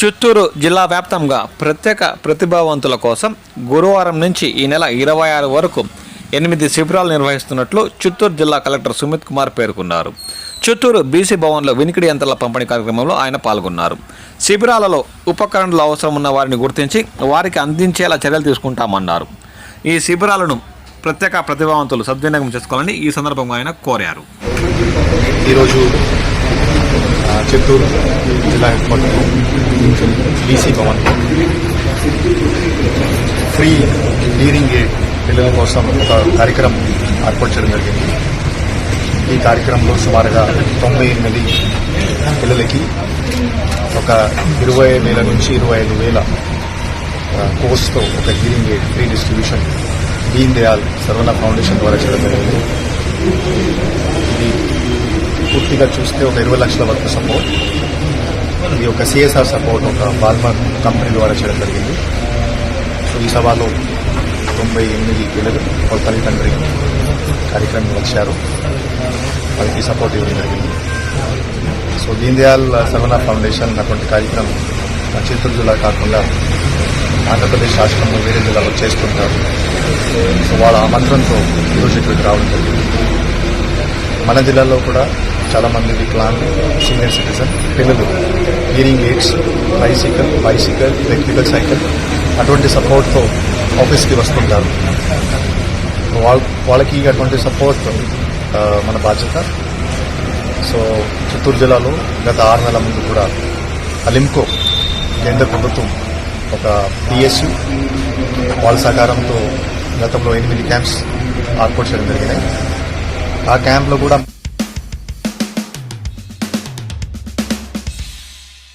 చిత్తూరు జిల్లా వ్యాప్తంగా ప్రత్యేక ప్రతిభావంతుల కోసం గురువారం నుంచి ఈ నెల ఇరవై ఆరు వరకు ఎనిమిది శిబిరాలు నిర్వహిస్తున్నట్లు చిత్తూరు జిల్లా కలెక్టర్ సుమిత్ కుమార్ పేర్కొన్నారు. చిత్తూరు బీసీ భవన్లో వినికిడి యంత్రాల పంపిణీ కార్యక్రమంలో ఆయన పాల్గొన్నారు. శిబిరాలలో ఉపకరణలు అవసరం ఉన్న వారిని గుర్తించి వారికి అందించేలా చర్యలు తీసుకుంటామన్నారు. ఈ శిబిరాలను ప్రత్యేక ప్రతిభావంతులు సద్వినియోగం చేసుకోవాలని ఈ సందర్భంగా ఆయన కోరారు. ఈరోజు చిత్తూరు జిల్లా హెడ్ క్వార్టర్లో BC Bhavan free hearing aid పిల్లల కోసం ఒక కార్యక్రమం ఏర్పాటు చేయడం జరిగింది. ఈ కార్యక్రమంలో సుమారుగా తొంభై ఎనిమిది పిల్లలకి ఒక ఇరవై వేల నుంచి ఇరవై ఐదు వేల కోర్స్తో ఒక hearing aid free distribution Deen Dayal Sarvana foundation ద్వారా చేయడం జరిగింది. పూర్తిగా చూస్తే ఒక ఇరవై లక్షల వరకు సపోర్ట్ ఇది ఒక సిఎస్ఆర్ సపోర్ట్ ఒక ఫార్మా కంపెనీ ద్వారా చేయడం జరిగింది. సో ఈ సభలో తొంభై ఎనిమిది పిల్లలు వాళ్ళ తల్లిదండ్రి కార్యక్రమం వచ్చారు వాళ్ళకి సపోర్ట్ ఇవ్వడం జరిగింది. సో దీన్ దయాల్ సర్వనా ఫౌండేషన్ అటువంటి కార్యక్రమం చిత్తూరు జిల్లా కాకుండా ఆంధ్రప్రదేశ్ రాష్ట్రంలో వేరే జిల్లాలో చేస్తుంటారు. సో వాళ్ళ ఆమంత్రంతో ఈరోజు ఇక్కడికి రావడం జరిగింది. మన జిల్లాలో కూడా చాలా మంది వికలాంగ్ సీనియర్ సిటిజన్ పిల్లలు hearing aids bicycle bicycle electrical cycle అటువంటి సపోర్ట్తో ఆఫీస్కి వస్తుంటారు. వాళ్ళ వాళ్ళకి అటువంటి సపోర్ట్ మన బాధ్యత. సో చిత్తూరు జిల్లాలో గత ఆరు నెలల ముందు కూడా అలింకో కేంద్ర ప్రభుత్వం ఒక పిఎస్యు వాళ్ళ సహకారంతో గతంలో ఎనిమిది క్యాంప్స్ ఏర్పాటు చేయడం జరిగినాయి. ఆ క్యాంప్లో కూడా